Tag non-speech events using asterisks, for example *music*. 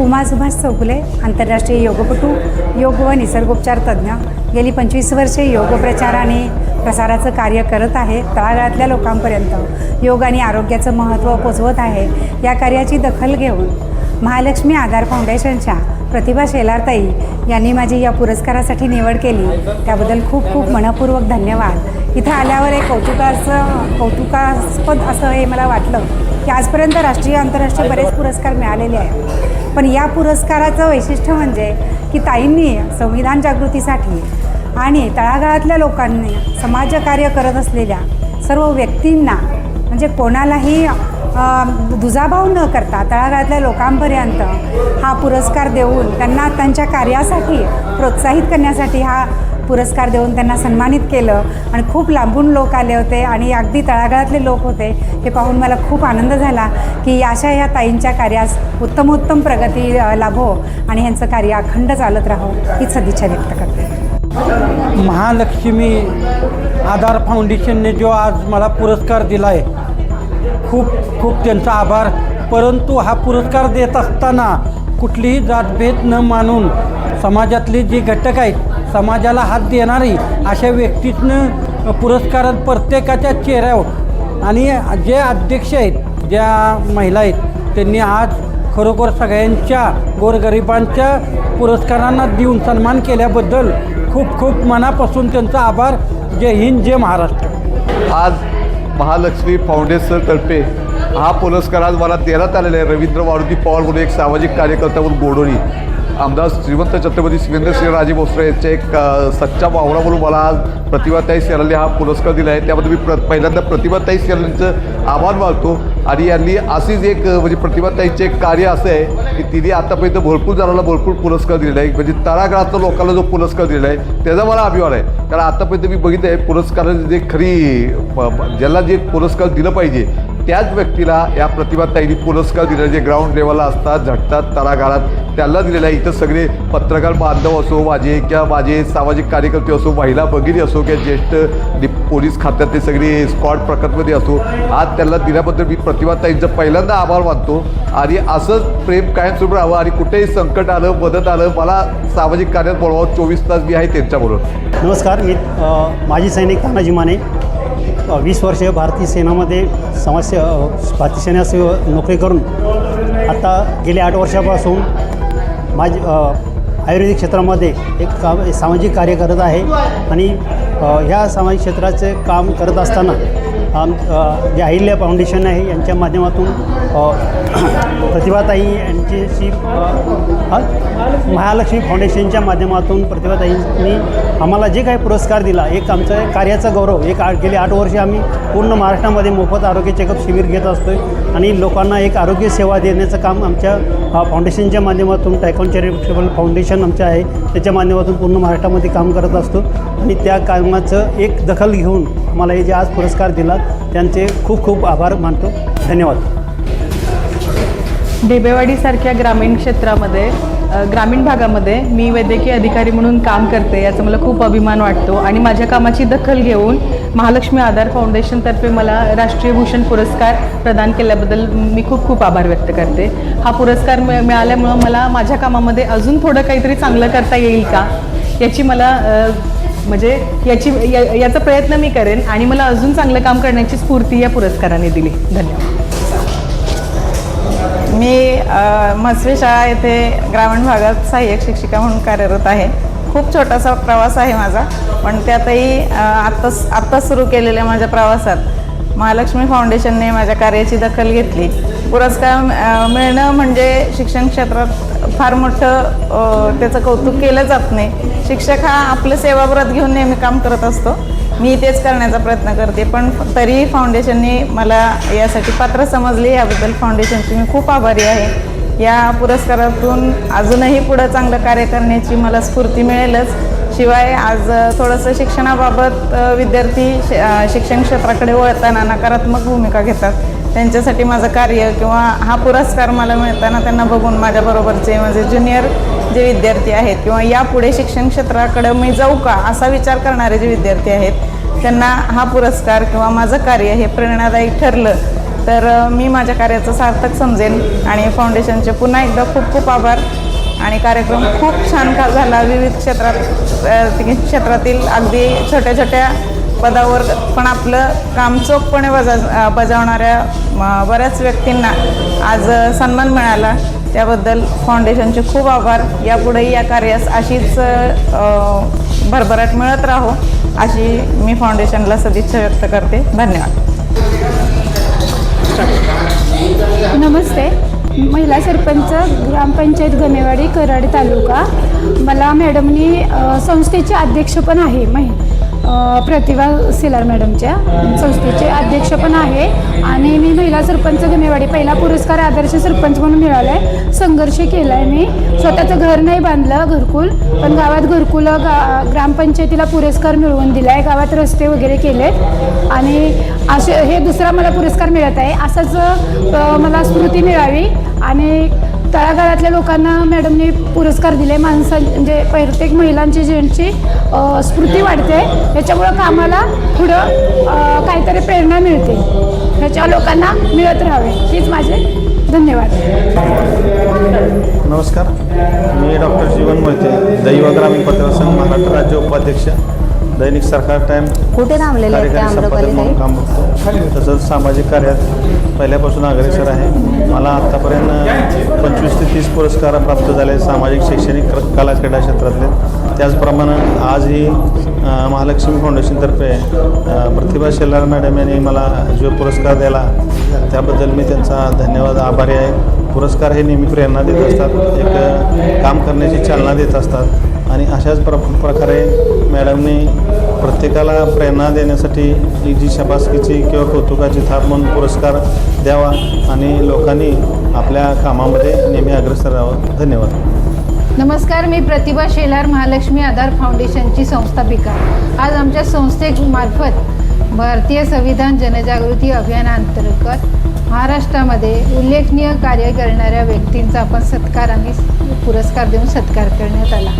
उमा सुभाष चौगुले आंतरराष्ट्रीय योगपटू योग व निसर्गोपचार तज्ज्ञ गेली पंचवीस वर्षे योग प्रचार आणि प्रसाराचं कार्य करत आहे. तळागाळातल्या लोकांपर्यंत योग आणि आरोग्याचं महत्त्व पोचवत आहे. या कार्याची दखल घेऊन महालक्ष्मी आधार फाउंडेशनच्या प्रतिभा शेलारताई यांनी माझी या पुरस्कारासाठी निवड केली. त्याबद्दल खूप खूप मनपूर्वक धन्यवाद. इथं आल्यावर एक कौतुकाचं कौतुकास्पद असं हे मला वाटलं की आजपर्यंत राष्ट्रीय आंतरराष्ट्रीय बरेच पुरस्कार मिळालेले आहेत. पण या पुरस्काराचं वैशिष्ट्य म्हणजे की ताईंनी संविधान जागृतीसाठी आणि तळागाळातल्या लोकांनी समाजकार्य करत असलेल्या सर्व व्यक्तींना म्हणजे कोणालाही दुजाभाव न करता तळागाळातल्या लोकांपर्यंत हा पुरस्कार देऊन त्यांना त्यांच्या कार्यासाठी प्रोत्साहित करण्यासाठी हा पुरस्कार देऊन त्यांना सन्मानित केलं. आणि खूप लांबून लोक आले होते आणि अगदी तळागाळातले लोक होते हे पाहून मला खूप आनंद झाला की अशा ह्या ताईंच्या कार्यास उत्तमोत्तम प्रगती लाभो आणि ह्यांचं कार्य अखंड चालत राहो ही सदिच्छा व्यक्त करते. महालक्ष्मी आधार फाउंडेशनने जो आज मला पुरस्कार दिला आहे खूप खूप त्यांचा आभार. परंतु हा पुरस्कार देत असताना कुठलीही जातभेद न मानून समाजातले जे घटक आहेत समाजाला हात देणारी अशा व्यक्तीतनं पुरस्कारात प्रत्येकाच्या चेहऱ्यावर आणि जे अध्यक्ष आहेत ज्या महिला आहेत त्यांनी आज खरोखर सगळ्यांच्या गोरगरिबांच्या पुरस्कारांना देऊन सन्मान केल्याबद्दल खूप खूप मनापासून त्यांचा आभार. जय हिंद जय महाराष्ट्र. आज महालक्ष्मी फाउंडेशनतर्फे हा पुरस्कार आज मला देण्यात आलेला आहे. रवींद्र मारुती पवार म्हणून एक सामाजिक कार्यकर्ता म्हणून गोडोळी आमदार श्रीमंत छत्रपती शिवेंद्र सिंह राजे भोसले यांचे एक सच्चा मावळा म्हणून मला आज प्रतिभाताई सेराले हा पुरस्कार दिला आहे. त्यामध्ये मी प्र पहिल्यांदा प्रतिभाताई सेरांचं आभार मानतो आणि यांनी अशीच एक म्हणजे प्रतिभाताईचे एक कार्य असं आहे की तिने आतापर्यंत भरपूर जणांना भरपूर पुरस्कार दिलेला आहे. म्हणजे तळागाळातल्या लोकांना जो पुरस्कार दिलेला आहे त्याचा मला अभिमान आहे. कारण आतापर्यंत मी बघितलं आहे पुरस्काराचे जे खरी ज्याला जे पुरस्कार दिलं पाहिजे त्याच व्यक्तीला या प्रतिभाताईंनी पुरस्कार दिलेला जे ग्राउंड लेवलला असतात झटतात तळागाळात त्याला दिलेला आहे. इथं सगळे पत्रकार बांधव असो माझे किंवा माझे सामाजिक कार्यकर्ते असो महिला भगिनी असो किंवा ज्येष्ठ पोलीस खात्यातले सगळे स्क्वॉड प्रकारमध्ये असो आज त्याला दिल्याबद्दल मी प्रतिभाताईंचं पहिल्यांदा आभार मानतो. आणि असंच प्रेम कायमस्वरूप राहावं आणि कुठेही संकट आलं मदत आलं मला सामाजिक कार्यात बोलवावं चोवीस तास मी आहे त्यांच्याबरोबर. नमस्कार मी माजी सैनिक तानाजी माने. वीस वर्ष भारतीय सेनामध्ये समस्या भारतीय सेनास नोकरी करून आता गेल्या आठ वर्षापासून माझ आयुर्वेदिक क्षेत्रामध्ये एक काम सामाजिक कार्य करत आहे. आणि ह्या सामाजिक क्षेत्राचे काम करत असताना आम जे अहिल्या फाउंडेशन आहे यांच्या माध्यमातून *clears throat* प्रतिभाताई यांच्याशी महालक्ष्मी फाउंडेशनच्या माध्यमातून प्रतिभाताईंनी आम्हाला जे काही पुरस्कार दिला एक आमचं कार्याचा गौरव एक आठ गेली आठ वर्षे आम्ही पूर्ण महाराष्ट्रामध्ये मोफत आरोग्य चेकअप शिबिर घेत असतो आहे आणि लोकांना एक आरोग्य सेवा देण्याचं काम आमच्या फाउंडेशनच्या माध्यमातून टायकॉन चॅरिटेबल फाउंडेशन आमचं आहे त्याच्या माध्यमातून पूर्ण महाराष्ट्रामध्ये काम करत असतो. आणि त्या कामाचं एक दखल घेऊन आम्हाला हे जे आज पुरस्कार दिला त्यांचे खूप खूप आभार मानतो. धन्यवाद. ढेबेवाडीसारख्या ग्रामीण क्षेत्रामध्ये ग्रामीण भागामध्ये मी वैद्यकीय अधिकारी म्हणून काम करते याचा मला खूप अभिमान वाटतो आणि माझ्या कामाची दखल घेऊन महालक्ष्मी आधार फाउंडेशनतर्फे मला राष्ट्रीय भूषण पुरस्कार प्रदान केल्याबद्दल मी खूप खूप आभार व्यक्त करते. हा पुरस्कार मि मिळाल्यामुळं मला माझ्या कामामध्ये अजून थोडं काहीतरी चांगलं करता येईल का याची मला म्हणजे याची या, याचा प्रयत्न मी करेन आणि मला अजून चांगलं काम करण्याची स्फूर्ती या पुरस्काराने दिली. धन्यवाद. मी अ, शाळा येथे ग्रामीण भागात सहाय्यक शिक्षिका म्हणून कार्यरत आहे. खूप छोटासा प्रवास आहे माझा पण त्यातही आत्ताच आत्ताच सुरू केलेल्या माझ्या प्रवासात महालक्ष्मी फाउंडेशनने माझ्या कार्याची दखल घेतली. पुरस्कार मिळणं म्हणजे शिक्षण क्षेत्रात फार मोठं त्याचं कौतुक केलं जात नाही. शिक्षक हा आपलं सेवाव्रत घेऊन नेहमी काम करत असतो. मी तेच करण्याचा प्रयत्न करते. पण तरीही फाउंडेशनने मला यासाठी पात्र समजले. याबद्दल फाउंडेशनची मी खूप आभारी आहे. या पुरस्कारातून अजूनही पुढं चांगलं कार्य करण्याची मला स्फूर्ती मिळेलच. शिवाय आज थोडंसं शिक्षणाबाबत विद्यार्थी शिक्षण क्षेत्राकडे वळताना नकारात्मक भूमिका घेतात. त्यांच्यासाठी माझं कार्य किंवा हा पुरस्कार मला मिळताना त्यांना बघून माझ्याबरोबरचे माझे ज्युनियर जे विद्यार्थी आहेत किंवा यापुढे शिक्षण क्षेत्राकडं मी जाऊ का असा विचार करणारे जे विद्यार्थी आहेत त्यांना हा पुरस्कार किंवा माझं कार्य हे प्रेरणादायी ठरलं तर मी माझ्या कार्याचं सार्थक समजेन आणि फाउंडेशनचे पुन्हा एकदा खूप खूप आभार आणि कार्यक्रम खूप छान का झाला विविध क्षेत्रात क्षेत्रातील अगदी छोट्या छोट्या पदावर पण आपलं काम चोखपणे बजा बजावणाऱ्या बऱ्याच व्यक्तींना आज सन्मान मिळाला. त्याबद्दल फाउंडेशनचे खूप आभार. यापुढेही या कार्यास अशीच भरभराट मिळत राहो अशी मी फाउंडेशनला सदिच्छा व्यक्त करते. धन्यवाद. नमस्ते. महिला सरपंच ग्रामपंचायत गणेवाडी कराड तालुका. मला मॅडमनी संस्थेचे अध्यक्ष पण आहे. महि प्रतिभा सिलार मॅडमच्या संस्थेचे अध्यक्ष पण आहे. आणि मी महिला सरपंच गणेवाडी पहिला पुरस्कार आदर्श सरपंच म्हणून मिळाला आहे संघर्ष केला आहे मी. स्वतःचं घर नाही बांधलं घरकुल पण गावात घरकुल गा ग्रामपंचायतीला पुरस्कार मिळवून दिला आहे गावात रस्ते वगैरे केलेत. आणि असे हे दुसरा मला पुरस्कार मिळत आहे. असंच मला स्मृती मिळावी. आणि तळागाळातल्या लोकांना मॅडमने पुरस्कार दिले. माणसां म्हणजे प्रत्येक महिलांची ज्यांची स्फूर्ती वाढते याच्यामुळं कामाला पुढं काहीतरी प्रेरणा मिळते. ह्याच्या लोकांना मिळत राहावे. हीच माझे धन्यवाद. नमस्कार. मी डॉक्टर जीवन मोहिते दैव ग्रामीण पत्रकार संघ महाराष्ट्र राज्य उपाध्यक्ष. दैनिक सरकार टाइम कुठे थांबलेले आहेत त्या कार्यकारी संपादक म्हणून आम्रपाली काम बघतो. तसंच सामाजिक कार्यात पहिल्यापासून अग्रेसर आहे. मला आत्तापर्यंत पंचवीस ते तीस पुरस्कार प्राप्त झाले सामाजिक शैक्षणिक क्र- कला क्रीडा क्षेत्रातले. त्याचप्रमाणे आजही महालक्ष्मी फाउंडेशनतर्फे प्रतिभा शेलार मॅडम यांनी मला जो पुरस्कार दिला त्याबद्दल मी त्यांचा धन्यवाद आभारी आहे. पुरस्कार हे नेहमी प्रेरणा देत असतात एक काम करण्याची चालना देत असतात. आणि अशाच प्र प्रकारे मॅडमने प्रत्येकाला प्रेरणा देण्यासाठी ही जी शबासकीची किंवा कौतुकाची थाप म्हणून पुरस्कार द्यावा आणि लोकांनी आपल्या कामामध्ये नेहमी अग्रेसर राहावं. धन्यवाद. नमस्कार मी प्रतिभा शेलार महालक्ष्मी आधार फाउंडेशनची संस्थापिका. आज आमच्या संस्थेमार्फत भारतीय संविधान जनजागृती अभियानांतर्गत महाराष्ट्रामध्ये उल्लेखनीय कार्य करणाऱ्या व्यक्तींचा आपण सत्कार आणि पुरस्कार देऊन सत्कार करण्यात आला.